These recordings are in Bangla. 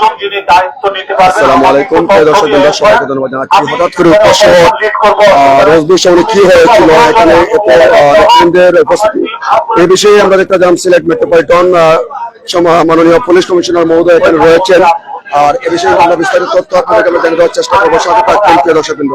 পাঁচজন যিনি দায়িত্ব নিতে পারবেন আসসালামু আলাইকুম প্রিয় দর্শক সবাইকে ধন্যবাদ জানাচ্ছি। হঠাৎ করে উৎকর্ষ রোজদুর সামনে কি হয়েছিল এখানে নেতৃবৃন্দের উপস্থিতি। এই বিষয়ে আমরা দেখতে যাম সিলেট মেট্রোপলিটন মাননীয় পুলিশ কমিশনার মহোদয় এখানে রয়েছেন। আর এ বিষয়ে আমরা বিস্তারিত তথ্য আপনাদেরকে আমরা জানিয়ে দেওয়ার চেষ্টা করব। সাথে থাকবেন প্রিয় দর্শক বৃন্দ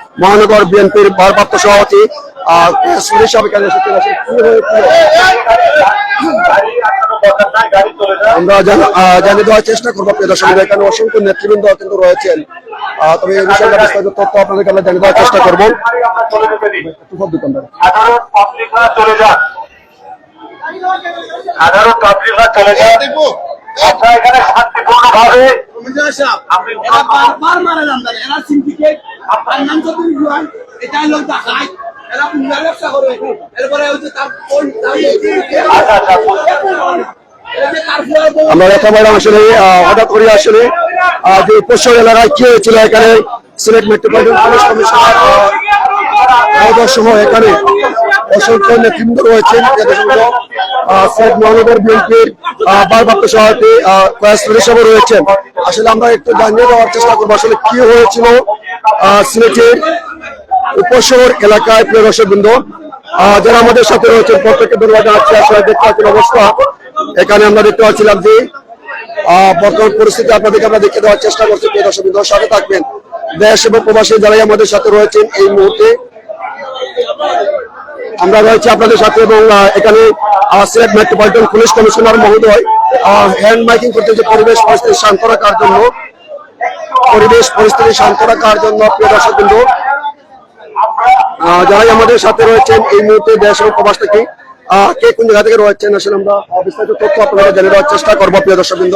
মহানগর বিএনপির ভারপ্রাপ্ত সভাপতি সাহেব এখানে আমরা জানিয়ে দেওয়ার চেষ্টা করব প্রিয় দর্শক এখানে অসংখ্য নেতৃবৃন্দ কিন্তু রয়েছেন। তবে এই বিষয়ে আমরা বিস্তারিত তথ্য আপনাদেরকে আমরা জানিয়ে দেওয়ার চেষ্টা করব। চলে যান। আমরা দেখা পাইলাম আসলে হঠাৎ করে আসলে যে পশ্চিম এলাকায় কি হয়েছিল এখানে? সিলেট মেট্রোপলিটন পুলিশ কমিশনার সহ এখানে। অসংখ্য নেতৃবৃন্দ রয়েছেন। সিলেট মহানগর বিএনপির সভাপতি রয়েছেন। আসলে আমরা একটু জানিয়ে দেওয়ার চেষ্টা করব আসলে কি হয়েছিল সিলেটের উপশহর এলাকায় প্রিয় দর্শক বৃন্দ আহ, যারা আমাদের সাথে রয়েছেন প্রত্যেককে ধন্যবাদ আসলে দেখতে পাচ্ছেন অবস্থা। এখানে আমরা দেখতে পাচ্ছিলাম যে বর্তমান পরিস্থিতি আপনাদেরকে আমরা দেখে দেওয়ার চেষ্টা করছি। প্রিয় দর্শক বৃন্দ সাথে থাকবেন। দেশ এবং প্রবাসী যারাই আমাদের সাথে রয়েছেন এই মুহূর্তে আমরা রয়েছি আপনাদের সাথে এবং এখানে সিলেট মেট্রোপলিটন পুলিশ কমিশনার মহোদয় হ্যান্ড মাইকিং করতে যে পরিবেশ পরিস্থিতি শান্ত রাখার জন্য, পরিবেশ পরিস্থিতি শান্ত রাখার জন্য প্রিয় দর্শক যারাই আমাদের সাথে রয়েছেন এই মুহূর্তে দেশ এবং প্রবাস থেকে কে কোন জায়গা থেকে রয়েছেন আসলে আমরা বিস্তারিত তথ্য আপনারা জেনে দেওয়ার চেষ্টা করব প্রিয় দর্শক বৃন্দ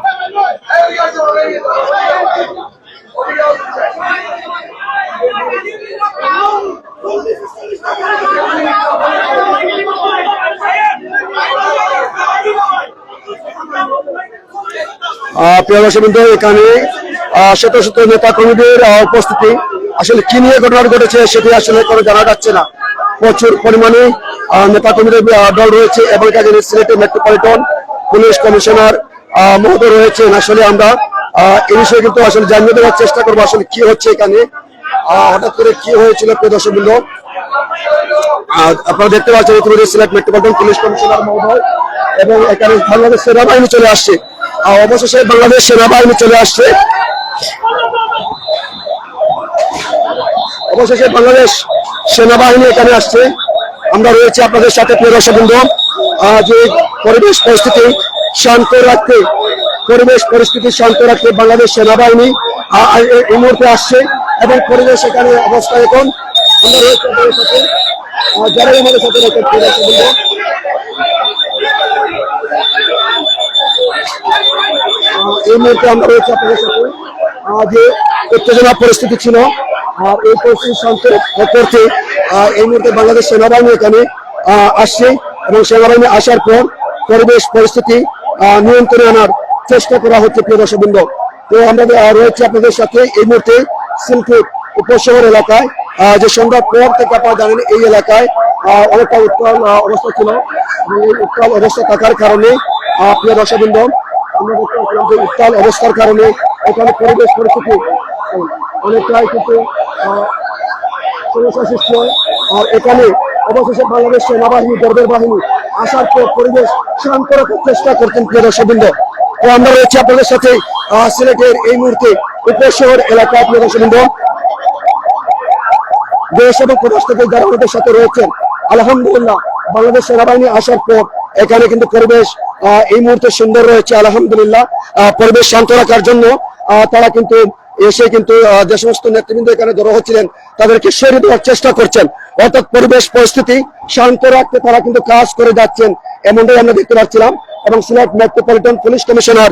প্রিয় দর্শক বৃন্দ এখানে শত শত নেতা কর্মীদের উপস্থিতি। আসলে কি নিয়ে ঘটনা ঘটেছে সেটি আসলে কোনো জানা যাচ্ছে না। প্রচুর পরিমাণে নেতা কর্মীদের দল রয়েছে এবং এখানে সিলেটের মেট্রোপলিটন পুলিশ কমিশনার মহোদয় রয়েছেন। আসলে আমরা এই বিষয়ে কিন্তু আসলে জানিয়ে দেওয়ার চেষ্টা করব আসলে কি হচ্ছে এখানে। হঠাৎ করে কি হয়েছিল প্রিয় দর্শক বৃন্দ? আহ, আপনারা দেখতে পাচ্ছেন ইতিমধ্যে সিলেট মেট্রোপলিটন পুলিশ কমিশনার মহোদয় এবং এখানে বাংলাদেশ সেনাবাহিনী চলে আসছে। অবশেষে বাংলাদেশ সেনাবাহিনী চলে আসছে। অবশেষে বাংলাদেশ সেনাবাহিনী এখানে আসছে। আমরা রয়েছি আপনাদের সাথে প্রিয় আহ, যে পরিবেশ পরিস্থিতি শান্ত রাখতে পরিবেশ পরিস্থিতি শান্ত রাখতে বাংলাদেশ সেনাবাহিনী এই- মুহূর্তে আসছে এবং পরিবেশ এখানে অবস্থা এখন আমরা রয়েছি আপনাদের সাথে। যারাই আমাদের সাথে রয়েছেন প্রিয় দর্শক বৃন্দ আহ, এই মুহূর্তে আমরা রয়েছি আপনাদের সাথে। যে উত্তেজনা পরিস্থিতি ছিল, আর এই পরিস্থিতি শান্ত করতে এই মুহূর্তে বাংলাদেশ সেনাবাহিনী এখানে আসছে এবং সেনাবাহিনী আসার পর পরিবেশ পরিস্থিতি নিয়ন্ত্রণে আনার চেষ্টা করা হচ্ছে প্রিয় দর্শকবৃন্দ। তো আমরা রয়েছি আপনাদের সাথে এই মুহূর্তে সিলকুট উপশহর এলাকায়। যে সন্ধ্যার পর থেকে আপনারা জানেন, এই এলাকায় অনেকটা উত্তাল অবস্থা ছিল। এই উত্তাল অবস্থা থাকার কারণে প্রিয় দর্শকবৃন্দ যে উত্তাল অবস্থার কারণে এখানে পরিবেশ পরিস্থিতি অনেকটাই কিন্তু সমস্যা সৃষ্টি হয়। আর এখানে অবশেষে বাংলাদেশ সেনাবাহিনী গর্বের বাহিনী আসার পর পরিবেশ শান্ত রাখার চেষ্টা করতেন প্রিয় দর্শকবৃন্দ। তো আমরা রয়েছি আপনাদের সাথে সিলেটের এই মুহূর্তে উপশহর এলাকা প্রিয় দর্শক বৃন্দ, দেশ এবং প্রদেশ থেকে যারা আমাদের সাথে রয়েছেন আলহামদুলিল্লাহ, বাংলাদেশ সেনাবাহিনী আসার পর এখানে কিন্তু পরিবেশ এই মুহূর্তে সুন্দর রয়েছে, আলহামদুলিল্লাহ। পরিবেশ শান্ত রাখার জন্য তারা কিন্তু এসে কিন্তু যে সমস্ত নেতৃবৃন্দ এখানে জড়ো হচ্ছিলেন, তাদেরকে সরিয়ে দেওয়ার চেষ্টা করছেন। অর্থাৎ পরিবেশ পরিস্থিতি শান্ত রাখতে তারা কিন্তু কাজ করে যাচ্ছেন, এমনটাই আমরা দেখতে পাচ্ছিলাম। এবং সিলেট মেট্রোপলিটন পুলিশ কমিশনার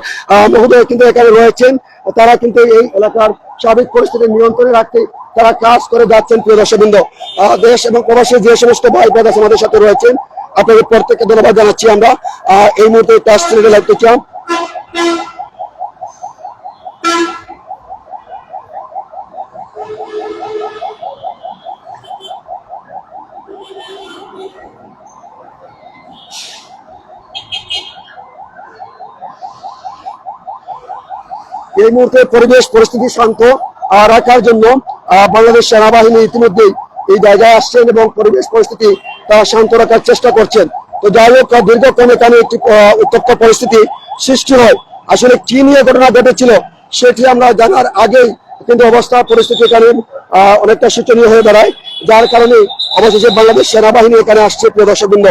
মহোদয় কিন্তু এখানে রয়েছেন। তারা কিন্তু এই এলাকার স্বাভাবিক পরিস্থিতি নিয়ন্ত্রণে রাখতে তারা কাজ করে যাচ্ছেন, প্রিয় দর্শকবৃন্দ। দেশ এবং প্রবাসী যে সমস্ত ভাই ব্রাদার্স আমাদের সাথে রয়েছেন, আপনাদের প্রত্যেককে ধন্যবাদ জানাচ্ছি আমরা। এই মুহূর্তে টাচ চ্যানেলে লাগতে চান এই মুহূর্তে পরিবেশ, পরিস্থিতি শান্ত রাখার জন্য বাংলাদেশ সেনাবাহিনী ইতিমধ্যেই এই জায়গায় আসছেন এবং পরিবেশ, পরিস্থিতি তারা শান্ত রাখার চেষ্টা করছেন। তো যাই হোক দীর্ঘক্ষণ এখানে একটি উত্তপ্ত পরিস্থিতি সৃষ্টি হয়। আসলে কি নিয়ে ঘটনা ঘটেছিল সেটি আমরা জানার আগেই কিন্তু অবস্থা, পরিস্থিতি এখানে অনেকটা শোচনীয় হয়ে দাঁড়ায়। যার কারণে অবশেষে বাংলাদেশ সেনাবাহিনী এখানে আসছে, প্রিয় দর্শকবৃন্দ।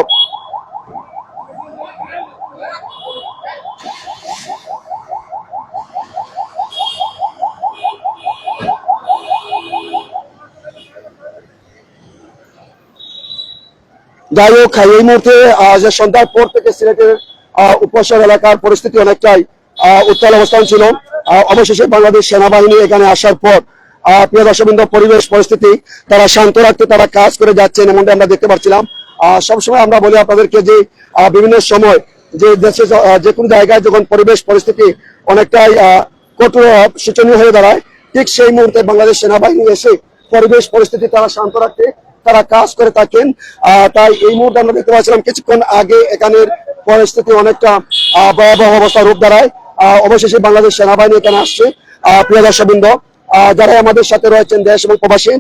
যাই হোক এই মুহূর্তে যে সন্ধ্যার পর থেকে সিলেটের আহ, উপসাগর এলাকার পরিস্থিতি অনেকটাই উত্তাল অবস্থান ছিল। অবশেষে বাংলাদেশ সেনাবাহিনী এখানে আসার পর প্রিয় পরিবেশ পরিস্থিতি তারা শান্ত রাখতে তারা কাজ করে যাচ্ছেন এমনটা আমরা দেখতে পাচ্ছিলাম। সবসময় আমরা বলি আপনাদেরকে যে বিভিন্ন সময় যে দেশে য- কোনো জায়গায় যখন পরিবেশ পরিস্থিতি অনেকটাই কঠোর শোচনীয় হয়ে দাঁড়ায় ঠিক সেই মুহূর্তে বাংলাদেশ সেনাবাহিনী এসে পরিবেশ পরিস্থিতি তারা শান্ত রাখতে তারা কাজ করে থাকেন। তাই এই মুহূর্তে আমরা দেখতে পাচ্ছিলাম কিছুক্ষণ আগে এখানের পরিস্থিতি অনেকটা ভয়াবহ অবস্থা রূপ দাঁড়ায়। অবশেষে বাংলাদেশ সেনাবাহিনী এখানে আসছে। প্রিয় দর্শকবৃন্দ যারা আমাদের সাথে রয়েছেন দেশ এবং প্রবাসী,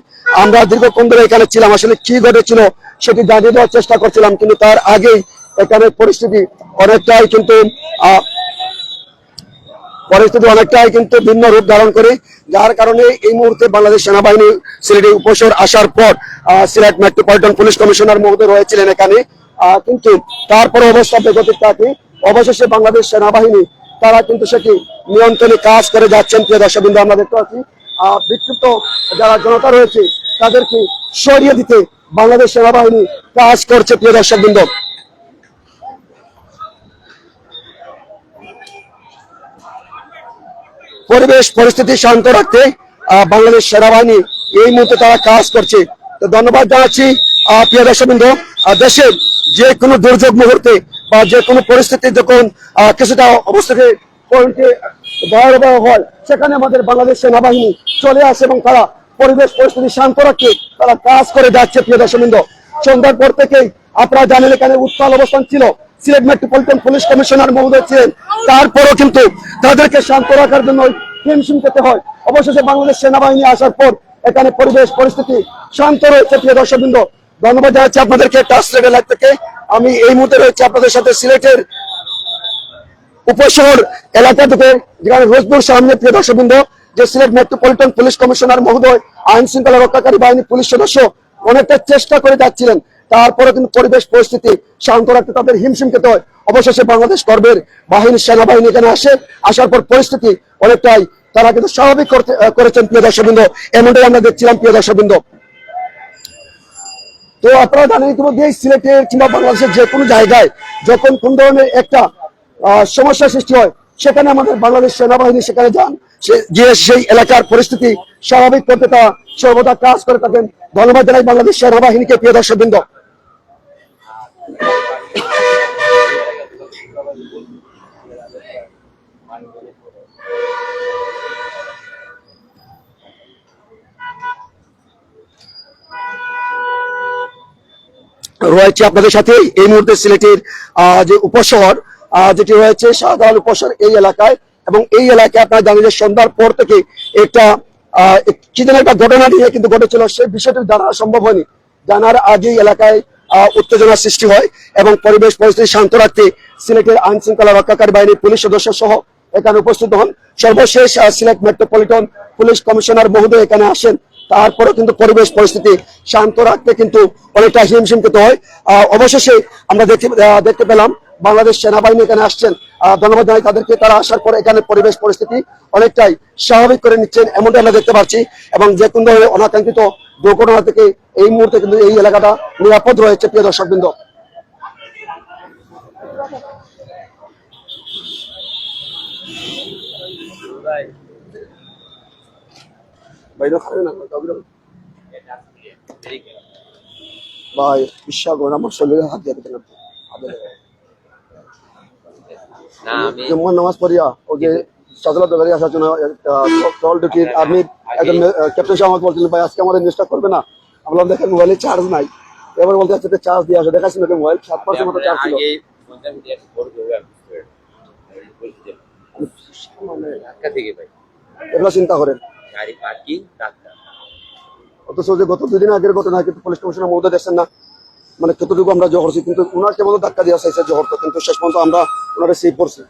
আমরা দীর্ঘক্ষণ ধরে এখানে ছিলাম। আসলে কি ঘটেছিল সেটি জানিয়ে দেওয়ার চেষ্টা করছিলাম, কিন্তু তার আগেই এখানে পরিস্থিতি অনেকটাই কিন্তু পরিস্থিতি অনেকটাই কিন্তু ভিন্ন রূপ ধারণ করে। যার কারণে এই মুহূর্তে বাংলাদেশ সেনাবাহিনী সিলেটে উপসর আসার পর সিলেট মেট্রোপলিটন পুলিশ কমিশনার মহোদয় রয়েছিলেন এখানে। কিন্তু তারপরে অবস্থা বেগতিক থাকে। অবশেষে বাংলাদেশ সেনাবাহিনী তারা কিন্তু সেটি নিয়ন্ত্রণে কাজ করে যাচ্ছেন। প্রিয় দর্শকবৃন্দ আমরা দেখতে পাচ্ছি আহ, বিক্ষিপ্ত যারা জনতা রয়েছে তাদেরকে সরিয়ে দিতে বাংলাদেশ সেনাবাহিনী কাজ করছে। প্রিয় দর্শকবৃন্দ পরিবেশ পরিস্থিতি শান্ত রাখতে বাংলাদেশ সেনাবাহিনী এই মুহূর্তে তারা কাজ করছে। তো ধন্যবাদ জানাচ্ছি প্রিয় দর্শকবৃন্দ। দেশের যে কোনো দুর্যোগ মুহূর্তে বা যে কোনো পরিস্থিতি যখন কিছুটা অবস্থাকে ভয়াবহ হয়, সেখানে আমাদের বাংলাদেশ সেনাবাহিনী চলে আসে এবং তারা পরিবেশ পরিস্থিতি শান্ত রাখতে তারা কাজ করে যাচ্ছে, প্রিয় দর্শকবৃন্দ। সন্ধ্যার পর থেকেই আপনারা জানেন এখানে উত্তাল অবস্থান ছিল। সিলেট মেট্রোপলিটন পুলিশ কমিশনার মহোদয় ছিলেন। তারপরও কিন্তু তাদেরকে শান্ত রাখার জন্য হিমশিম খেতে হয়। অবশেষে বাংলাদেশ সেনাবাহিনী আসার পর এখানে পরিবেশ পরিস্থিতি শান্ত রয়েছে, প্রিয় দর্শকবৃন্দ। ধন্যবাদ জানাচ্ছি আপনাদেরকে টাচ লাইভ থেকে। আমি এই মুহূর্তে রয়েছে আপনাদের সাথে সিলেটের উপশহর এলাকা থেকে, যেখানে রোজপুর সামনে, প্রিয় দর্শকবৃন্দ, যে সিলেট মেট্রোপলিটন পুলিশ কমিশনার মহোদয় আইন শৃঙ্খলা রক্ষাকারী বাহিনী পুলিশ সদস্য অনেকটা চেষ্টা করে যাচ্ছিলেন। তারপরে কিন্তু পরিবেশ, পরিস্থিতি শান্ত রাখতে তাদের হিমশিম খেতে হয়। অবশেষে বাংলাদেশ কর্মের বাহিনী, সেনাবাহিনী এখানে আসে। আসার পর পরিস্থিতি অনেকটাই তারা কিন্তু স্বাভাবিক করতে করেছেন, প্রিয় দর্শকবৃন্দ। এমনটাই আমরা দেখছিলাম, প্রিয় দর্শকবৃন্দ। তো আপনারা জানেন ইতিমধ্যে সিলেটের কিংবা বাংলাদেশের যে কোনো জায়গায় যখন কোন ধরনের একটা সমস্যা সৃষ্টি হয় সেখানে আমাদের বাংলাদেশ সেনাবাহিনী সেখানে যান। গিয়ে সেই এলাকার পরিস্থিতি স্বাভাবিক করতে তারা সর্বদা কাজ করে থাকেন ধন্যবাদ জানাই বাংলাদেশ সেনাবাহিনীকে প্রিয় দর্শকবৃন্দ। রয়েছে আপনাদের সাথে এই মুহূর্তে সিলেটের আহ, যে উপশহর যেটি রয়েছে শাহজাহাল উপশহর এই এলাকায়। এবং এই এলাকায় আপনারা জানেন যে সন্ধ্যার পর থেকে একটা কি যেন একটা ঘটনা নিয়ে কিন্তু ঘটেছিল সেই বিষয়টি জানা সম্ভব হয়নি। জানার আগেই এলাকায় উত্তেজনা সৃষ্টি হয় এবং পরিবেশ পরিস্থিতি শান্ত রাখতে সিলেটের আইন শৃঙ্খলা রক্ষাকারী বাহিনীর পুলিশ সদস্য সহ এখানে উপস্থিত হন। সর্বশেষ সিলেট মেট্রোপলিটন পুলিশ কমিশনার মহোদয় এখানে আসেন। তারপরে কিন্তু পরিবেশ পরিস্থিতি শান্ত রাখতে কিন্তু অনেকটা হিমশিম খেতে হয়। অবশেষে আমরা দেখতে পেলাম বাংলাদেশ সেনাবাহিনী এখানে আসছেন। ধন্যবাদ জানাই তাদেরকে। তারা আসার পরে এখানে পরিবেশ পরিস্থিতি অনেকটাই স্বাভাবিক করে নিচ্ছেন এমনটা আমরা দেখতে পাচ্ছি। এবং যে কোনো অনাকাঙ্ক্ষিত দুর্ঘটনা থেকে এই মুহূর্তে কিন্তু এই এলাকাটা নিরাপদ রয়েছে, প্রিয় দর্শকবৃন্দ। ভাই করেন আমার শরীরে হাত দিয়ে লেগে। না আমি জুম্মার নামাজ পড়িয়া ওই যে সাদলা দোকানে আসার জন্য টল ডিউটি আর্মির একজন ক্যাপ্টেন সাহেব আমাকে বলছিলেন ভাই আজকে আমাদের নিউজটা করবে না। আমরা বললাম, দেখেন মোবাইলে চার্জ নাই। এবার বলতে চাচ্ছে চার্জ দিয়ে আসে। দেখাচ্ছি নাকি মোবাইল সাত পার্সেন্ট মতো চার্জ ছিল। আগে পঞ্চাশ মিটার বড় দৌড়ে আমি বুঝতে পারি। ধাক্কা থেকে ভাই এগুলো চিন্তা করেন। গাড়ি পার্কিং ধাক্কা। অথচ যে গত দুদিন আগের ঘটনা কিন্তু পুলিশ কমিশনার মহোদয় দেখছেন না। মানে কতটুকু আমরা জহর করছি, কিন্তু ওনার কেমন ধাক্কা দিয়ে চাইছে জহর তো কিন্তু শেষ পর্যন্ত আমরা ওনারা পড়ছি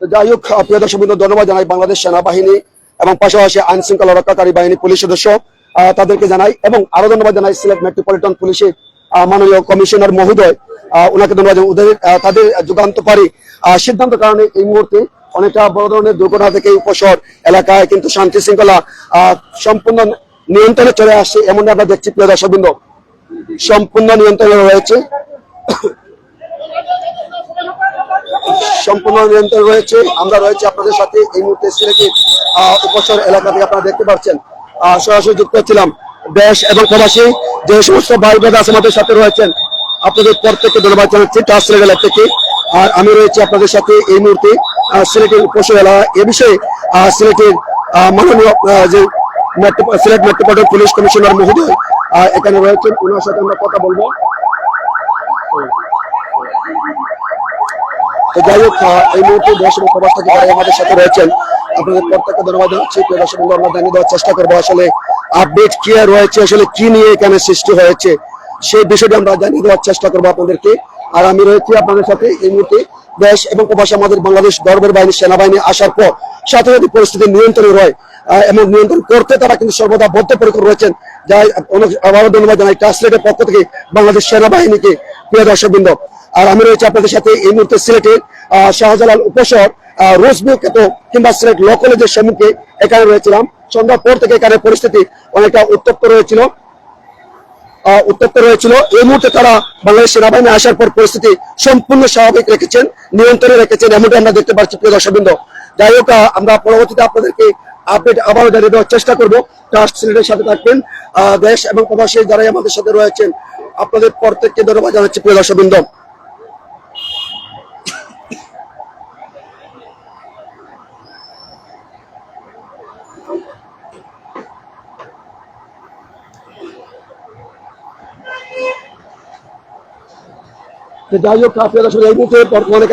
তো যাই হোক প্রিয় দর্শক ধন্যবাদ জানাই বাংলাদেশ সেনাবাহিনী এবং পাশাপাশি আইন শৃঙ্খলা রক্ষাকারী বাহিনী পুলিশ সদস্য তাদেরকে জানাই, এবং আরও ধন্যবাদ জানাই সিলেট মেট্রোপলিটন পুলিশের মাননীয় কমিশনার মহোদয় ওনাকে ধন্যবাদ। ওদের তাদের যুগান্তকারী সিদ্ধান্ত কারণে এই মুহূর্তে অনেকটা বড় ধরনের দুর্ঘটনা থেকে উপসর এলাকায় কিন্তু শান্তি শৃঙ্খলা সম্পূর্ণ নিয়ন্ত্রণে চলে আসছে এমন আমরা দেখছি প্রিয় দর্শকবৃন্দ সম্পূর্ণ নিয়ন্ত্রণে রয়েছে। সম্পূর্ণ নিয়ন্ত্রণ রয়েছে। আমরা রয়েছে আপনাদের সাথে এই মুহূর্তে সিলেটি উপসর এলাকা থেকে আপনারা দেখতে পাচ্ছেন। সরাসরি যুক্ত ছিলাম দেশ এবং প্রবাসী। যে সমস্ত ভাই আছে আমাদের সাথে রয়েছেন, আপনাদের প্রত্যেককে ধন্যবাদ জানাচ্ছি টাস লেভেল থেকে। আর আমি রয়েছি আপনাদের সাথে এই মুহূর্তে সিলেটের উপসর এলাকা। এ বিষয়ে সিলেটের মাননীয় যে সিলেট মেট্রোপলিটন পুলিশ কমিশনার মহোদয় এখানে রয়েছেন ওনার সাথে আমরা কথা বলব। যাই হোক এই মুহূর্তে দেশ এবং প্রবাস থেকে যারা আমাদের সাথে রয়েছেন। আপনাদের প্রত্যেককে ধন্যবাদ জানাচ্ছি। প্রিয় দর্শক আমরা জানিয়ে দেওয়ার চেষ্টা করব আসলে আপডেট কি রয়েছে, আসলে কি নিয়ে এখানে সৃষ্টি হয়েছে, সেই বিষয়টি আমরা জানিয়ে দেওয়ার চেষ্টা করব আপনাদেরকে। আর আমি রয়েছি আপনাদের সাথে এই মুহূর্তে দেশ এবং প্রবাসে আমাদের বাংলাদেশ দরবার বাহিনী সেনাবাহিনী আসার পর সাথে সাথে পরিস্থিতি নিয়ন্ত্রণে রয় এবং নিয়ন্ত্রণ করতে তারা কিন্তু সর্বদা বদ্ধপরিকর রয়েছেন। যাই আবারও ধন্যবাদ জানাই। ট্রান্সলেটের পক্ষ থেকে বাংলাদেশ সেনাবাহিনীকে, প্রিয় দর্শকবৃন্দ। আর আমি রয়েছে আপনাদের সাথে এই মুহূর্তে সিলেটের শাহজালাল উপশহর রোজবিউ কেত কিংবা সিলেট ল কলেজের সম্মুখে এখানে রয়েছিলাম। সন্ধ্যার পর থেকে এখানে পরিস্থিতি অনেকটা উত্তপ্ত রয়েছিল। উত্তপ্ত রয়েছিল। এই মুহূর্তে তারা বাংলাদেশ সেনাবাহিনী আসার পর পরিস্থিতি সম্পূর্ণ স্বাভাবিক রেখেছেন, নিয়ন্ত্রণে রেখেছেন এমনটা আমরা দেখতে পাচ্ছি, প্রিয় দর্শকবৃন্দ। যাই হোক আমরা পরবর্তীতে আপনাদেরকে আপডেট আবারও জানিয়ে দেওয়ার চেষ্টা করব। ট্রাস্ট সিলেটের সাথে থাকবেন দেশ এবং প্রবাসী যারাই আমাদের সাথে রয়েছেন, আপনাদের প্রত্যেককে ধন্যবাদ জানাচ্ছি, প্রিয় দর্শকবৃন্দ। যাই হোক দর্শক এই মুহূর্তে বর্তমানে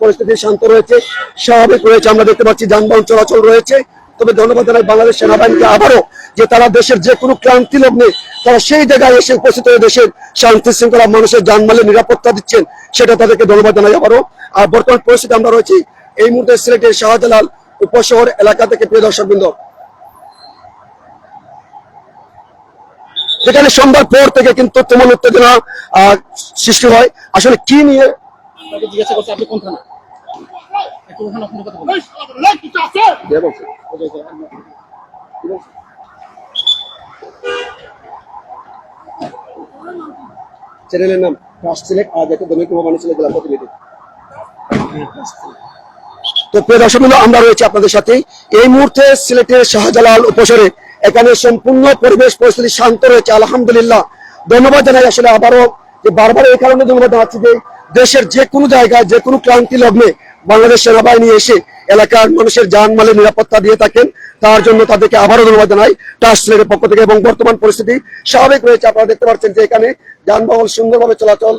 পরিস্থিতি শান্ত রয়েছে। স্বাভাবিক রয়েছে, আমরা দেখতে পাচ্ছি যানবাহন চলাচল রয়েছে। তবে ধন্যবাদ জানাই বাংলাদেশ সেনাবাহিনীকে আবারও যে তারা দেশের যে কোনো ক্রান্তি লগ্নে তারা সেই জায়গায় এসে উপস্থিত হয়ে দেশের শান্তি শৃঙ্খলা মানুষের জানমালের নিরাপত্তা দিচ্ছেন, সেটা তাদেরকে ধন্যবাদ জানাই আবারও। আর বর্তমান পরিস্থিতি আমরা রয়েছি এই মুহূর্তে সিলেটের শাহজালাল উপশহর এলাকা থেকে, প্রিয় দর্শকবৃন্দ। যেখানে সন্ধ্যার পর থেকে কিন্তু তুমুল উত্তেজনা সৃষ্টি হয়। আসলে কি নিয়ে? জিজ্ঞাসা করছে, আপনি কোন থানা? চ্যানেলের নাম আজ একটা প্রতিনিধি। তো প্রিয় দর্শক আমরা রয়েছে আপনাদের সাথে। এই মুহূর্তে সিলেটের শাহজালাল উপসরে। এখানে সম্পূর্ণ পরিবেশ পরিস্থিতি শান্ত রয়েছে, আলহামদুলিল্লাহ। ধন্যবাদ জানাই আসলে আবারও যে বারবার এই কারণে ধন্যবাদ জানাচ্ছি যে দেশের যে কোনো জায়গায়, যে কোনো ক্রান্তি লগ্নে বাংলাদেশ সেনাবাহিনী এসে এলাকার মানুষের জানমালের নিরাপত্তা দিয়ে থাকেন। তার জন্য তাদেরকে আবারও ধন্যবাদ জানাই ট্রাস্ট পক্ষ থেকে এবং বর্তমান পরিস্থিতি স্বাভাবিক রয়েছে। আপনারা দেখতে পাচ্ছেন যে এখানে যানবাহন সুন্দরভাবে চলাচল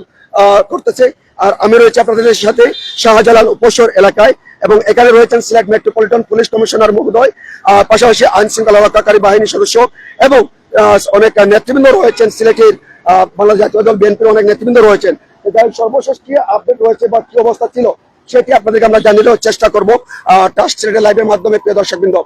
করতেছে। আর আমি রয়েছে আপনাদের সাথে শাহজালাল উপসর এলাকায় এবং এখানে রয়েছেন সিলেট মেট্রোপলিটন পুলিশ কমিশনার মহোদয় পাশাপাশি আইন শৃঙ্খলা রক্ষাকারী বাহিনীর সদস্য এবং অনেক নেতৃবৃন্দ রয়েছেন সিলেটের বাংলাদেশ জাতীয় দল, বিএনপির অনেক নেতৃবৃন্দ রয়েছেন। সর্বশেষ কি আপডেট রয়েছে বা কি অবস্থা ছিল? সেটি আপনাদেরকে আমরা জানিয়ে দেওয়ার চেষ্টা করব। ট্রাস্ট লাইভের মাধ্যমে প্রিয় দর্শকবৃন্দ।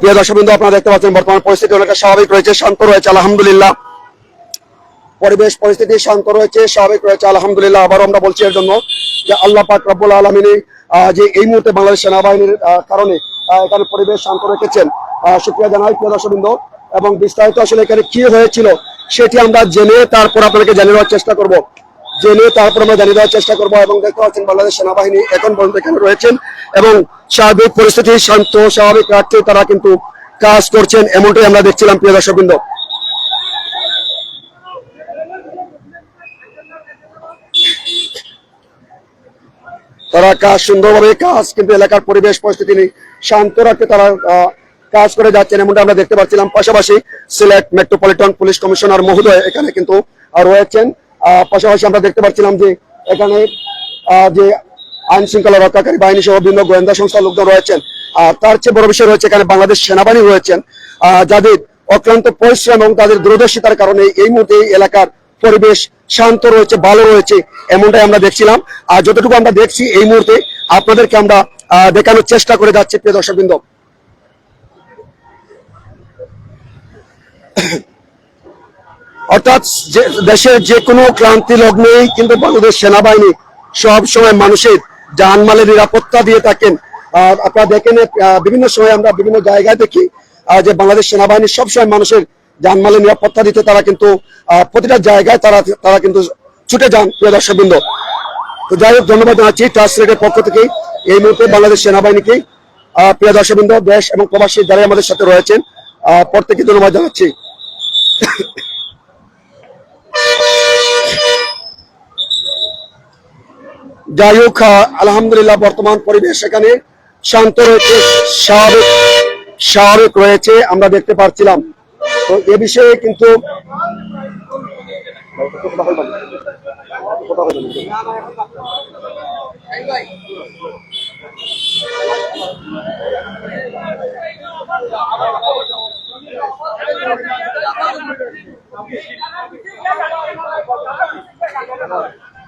প্রিয় দর্শকবৃন্দ, আপনারা দেখতে পাচ্ছেন, বর্তমান পরিস্থিতি অনেকটা স্বাভাবিক রয়েছে, শান্ত রয়েছে, আলহামদুলিল্লাহ। পরিবেশ পরিস্থিতি শান্ত রয়েছে, স্বাভাবিক রয়েছে, আলহামদুলিল্লাহ। আবারও আমরা বলছি এর জন্য যে আল্লাহ পাক রব্বুল আলমিনী যে এই মুহূর্তে বাংলাদেশ সেনাবাহিনীর কারণে এখানে পরিবেশ শান্ত রেখেছেন। শুক্রিয়া জানাই, প্রিয় দর্শকবৃন্দ, এবং বিস্তারিত আসলে এখানে কি হয়েছিল সেটি আমরা জেনে তারপর আপনাদেরকে জানিয়ে চেষ্টা করব। জেনে তারপর আমরা জানিয়ে দেওয়ার চেষ্টা করব। এবং দেখতে পাচ্ছেন বাংলাদেশ সেনাবাহিনী এখন পর্যন্ত এখানে রয়েছেন এবং স্বাভাবিক পরিস্থিতি শান্ত, স্বাভাবিক রাখতে তারা কিন্তু কাজ করছেন, এমনটাই আমরা দেখছিলাম, প্রিয় দর্শকবৃন্দ। তারা কাজ সুন্দরভাবে, কাজ কিন্তু এলাকার পরিবেশ, পরিস্থিতি শান্ত রাখতে তারা কাজ করে যাচ্ছেন এমনটা আমরা দেখতে পাচ্ছিলাম। পাশাপাশি সিলেট মেট্রোপলিটন পুলিশ কমিশনার মহোদয় এখানে কিন্তু রয়েছেন। পাশাপাশি আমরা দেখতে পাচ্ছিলাম যে এখানে যে আইন শৃঙ্খলা রক্ষাকারী বাহিনী সহ বিভিন্ন গোয়েন্দা সংস্থার লোকজন রয়েছেন। তার চেয়ে বড় বিষয় রয়েছে এখানে বাংলাদেশ সেনাবাহিনী রয়েছেন। যাদের অক্লান্ত পরিশ্রম এবং তাদের দূরদর্শিতার কারণে এই মুহূর্তে এই এলাকার পরিবেশ শান্ত রয়েছে, ভালো রয়েছে, এমনটাই আমরা দেখছিলাম। আর যতটুকু আমরা দেখছি এই মুহূর্তে আপনাদেরকে আমরা দেখানোর চেষ্টা করে যাচ্ছি, প্রিয় দর্শকবৃন্দ। অর্থাৎ দেশের যে কোনো ক্লান্তি লগ্নেই কিন্তু বাংলাদেশ সেনাবাহিনী সব সময় মানুষের জানমালের নিরাপত্তা দিয়ে থাকেন। আর আপনারা দেখেন বিভিন্ন সময় আমরা বিভিন্ন জায়গায় দেখি যে বাংলাদেশ সেনাবাহিনী সবসময় মানুষের জানমালের নিরাপত্তা দিতে তারা কিন্তু প্রতিটা জায়গায় তারা তারা কিন্তু ছুটে যান, প্রিয় দর্শকবৃন্দ। তো যাই হোক, ধন্যবাদ জানাচ্ছি ট্রান্সলেটের পক্ষ থেকে এই মুহূর্তে বাংলাদেশ সেনাবাহিনীকে। প্রিয় দর্শকবৃন্দ, দেশ এবং প্রবাসী যারা আমাদের সাথে রয়েছেন প্রত্যেকে ধন্যবাদ জানাচ্ছি। যাই হোক আলহামদুলিল্লাহ বর্তমান পরিবেশ এখানে শান্ত রয়েছে, স্বাভাবিক স্বাভাবিক রয়েছে, আমরা দেখতে পাচ্ছিলাম তো এ বিষয়ে কিন্তু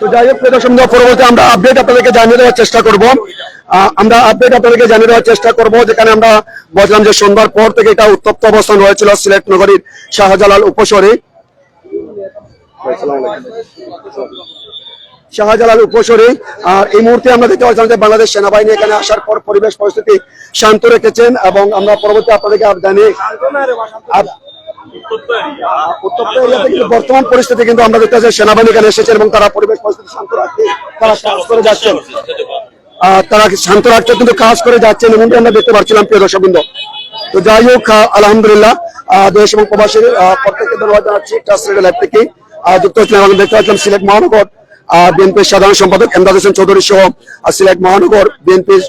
তো যাই হোক প্রিয় দর্শক পরবর্তী আমরা আপডেট আপনাদেরকে জানিয়ে দেওয়ার চেষ্টা করব। আমরা আপডেট আপনাদেরকে জানিয়ে দেওয়ার চেষ্টা করব, যেখানে আমরা বলছিলাম যে সন্ধ্যার পর থেকে এটা উত্তপ্ত অবস্থান রয়েছিল সিলেট নগরীর শাহজালাল উপশহরে শাহজালাল উপশহরে আর এই মুহূর্তে আমরা দেখতে পাচ্ছিলাম যে বাংলাদেশ সেনাবাহিনী এখানে আসার পর পরিবেশ পরিস্থিতি শান্ত রেখেছেন এবং আমরা পরবর্তী আপনাদেরকে জানি বর্তমান পরিস্থিতি কিন্তু আমরা দেখতে পাচ্ছি সেনাবাহিনী এখানে এসেছেন এবং তারা পরিবেশ পরিস্থিতি শান্ত রাখতে তারা কাজ করে যাচ্ছেন। তারা শান্ত রাখতে কিন্তু কাজ করে যাচ্ছেন এমনটি আমরা দেখতে পাচ্ছিলাম প্রিয় দর্শকবৃন্দ। তো যাই হোক আলহামদুলিল্লাহ দেশ এবং প্রবাসীর প্রত্যেককে ধন্যবাদ জানাচ্ছি। ট্রাস্টেড লাইফ থেকে আহ, যুক্ত হচ্ছিলাম এবং দেখতে পাচ্ছিলাম সিলেট মহানগর। বিএনপির সাধারণ সম্পাদক এমদাদ হোসেন চৌধুরী সহ সিলেট মহানগর বিএনপির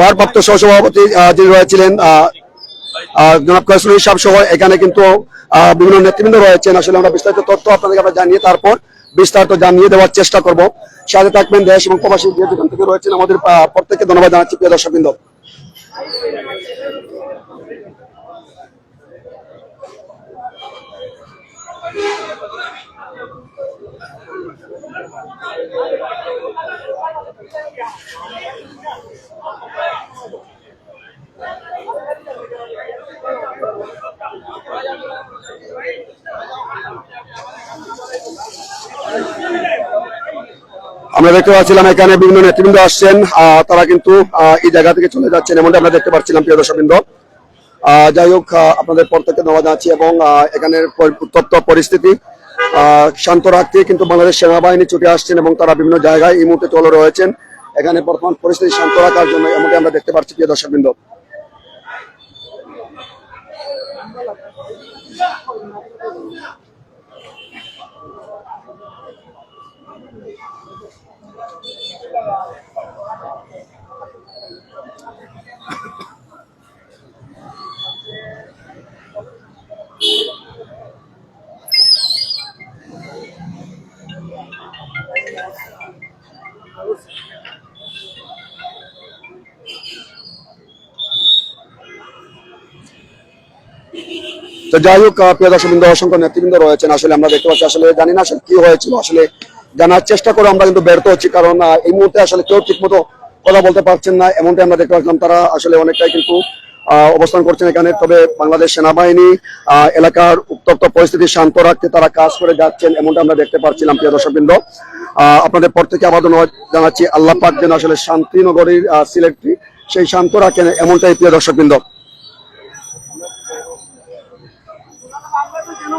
ভারপ্রাপ্ত সহসভাপতি যিনি রয়েছিলেন এখানে কিন্তু বিভিন্ন নেতৃবৃন্দ রয়েছেন। আসলে আমরা বিস্তারিত তথ্য আপনাদেরকে আমরা জানিয়ে তারপর বিস্তারিত জানিয়ে দেওয়ার চেষ্টা করব। সাথে থাকবেন দেশ এবং প্রবাসী যে যেখান থেকে রয়েছেন আমাদের প্রত্যেককে ধন্যবাদ জানাচ্ছি, প্রিয় দর্শকবৃন্দ। আমরা দেখতে পাচ্ছিলাম এখানে বিভিন্ন নেতৃবৃন্দ আসছেন তারা কিন্তু এই জায়গা থেকে চলে যাচ্ছেন এমনটা আমরা দেখতে পাচ্ছিলাম, প্রিয় দর্শকবৃন্দ। যাই হোক আপনাদের প্রত্যেককে ধন্যবাদ জানাচ্ছি এবং পরি- উত্তপ্ত পরিস্থিতি শান্ত রাখতে কিন্তু বাংলাদেশ সেনাবাহিনী ছুটে আসছেন এবং তারা বিভিন্ন জায়গায় এই মুহূর্তে চলে রয়েছেন। এখানে বর্তমান পরিস্থিতি শান্ত রাখার জন্য এমনটি আমরা দেখতে পাচ্ছি, প্রিয় দর্শকবৃন্দ। তো যাই হোক প্রিয় অসংখ্য নেতৃবৃন্দ রয়েছেন। আসলে আমরা দেখতে পাচ্ছি আসলে জানি না আসলে কি হয়েছিল। আসলে জানার চেষ্টা করে আমরা কিন্তু ব্যর্থ হচ্ছি কারণ এই মুহূর্তে আসলে কেউ ঠিক মতো কথা বলতে পারছেন না। এমনটাই আমরা দেখতে পাচ্ছিলাম তারা আসলে অনেকটাই কিন্তু অবস্থান করছেন এখানে। তবে বাংলাদেশ সেনাবাহিনী এলাকার উত্তপ্ত পরিস্থিতি শান্ত রাখতে তারা কাজ করে যাচ্ছেন এমনটা আমরা দেখতে পাচ্ছিলাম প্রিয় আহ, আপনাদের প্রত্যেকে আবার ধন্যবাদ জানাচ্ছি। আল্লাহ পাক যেন আসলে শান্তিনগরীর সিলেটটি সেই শান্ত রাখেন এমনটাই প্রিয় দর্শকবৃন্দ।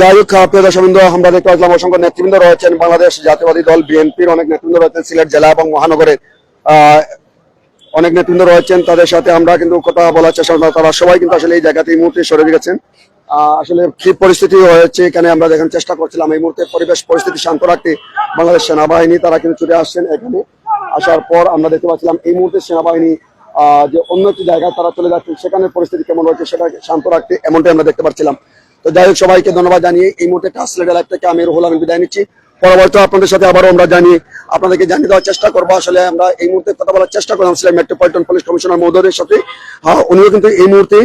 যাই হোক প্রিয় দর্শকবৃন্দ, আমরা দেখতে পাচ্ছিলাম অসংখ্য নেতৃবৃন্দ রয়েছেন বাংলাদেশ জাতীয়বাদী দল বিএনপির অনেক নেতৃবৃন্দ রয়েছেন, সিলেট জেলা এবং মহানগরের অনেক নেতৃবৃন্দ রয়েছেন। তাদের সাথে আমরা কিন্তু কথা বলার চেষ্টা করলাম তারা সবাই কিন্তু আসলে এই জায়গাতে এই মুহূর্তে সরে গেছেন। আসলে কি পরিস্থিতি হয়েছে এখানে আমরা দেখার চেষ্টা করছিলাম। এই মুহূর্তে পরিবেশ পরিস্থিতি শান্ত রাখতে বাংলাদেশ সেনাবাহিনী, তারা কিন্তু ছুটে আসছেন এখানে। আসার পর আমরা দেখতে পাচ্ছিলাম এই মুহূর্তে সেনাবাহিনী যে অন্য একটি জায়গায় তারা চলে যাচ্ছেন সেখানে পরিস্থিতি কেমন রয়েছে সেটা শান্ত রাখতে এমনটাই আমরা দেখতে পাচ্ছিলাম। তো যাই হোক, সবাইকে ধন্যবাদ জানিয়ে এই মুহূর্তে ট্রান্সলেট লাইভ থেকে আমি রুহুল আমিন বিদায় নিচ্ছি। পরবর্তী আপনাদের সাথে আবারও আমরা জানিয়ে আপনাদেরকে জানিয়ে দেওয়ার চেষ্টা করব। আসলে আমরা এই মুহূর্তে কথা বলার চেষ্টা করলাম সিলেট মেট্রোপলিটন পুলিশ কমিশনার মহোদয়ের সাথে। উনিও কিন্তু এই মুহূর্তে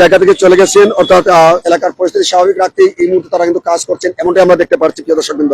জায়গা থেকে চলে গেছেন। অর্থাৎ এলাকার পরিস্থিতি স্বাভাবিক রাখতে এই মুহূর্তে তারা কিন্তু কাজ করছেন, এমনটাই আমরা দেখতে পাচ্ছি, প্রিয় দর্শকবৃন্দ।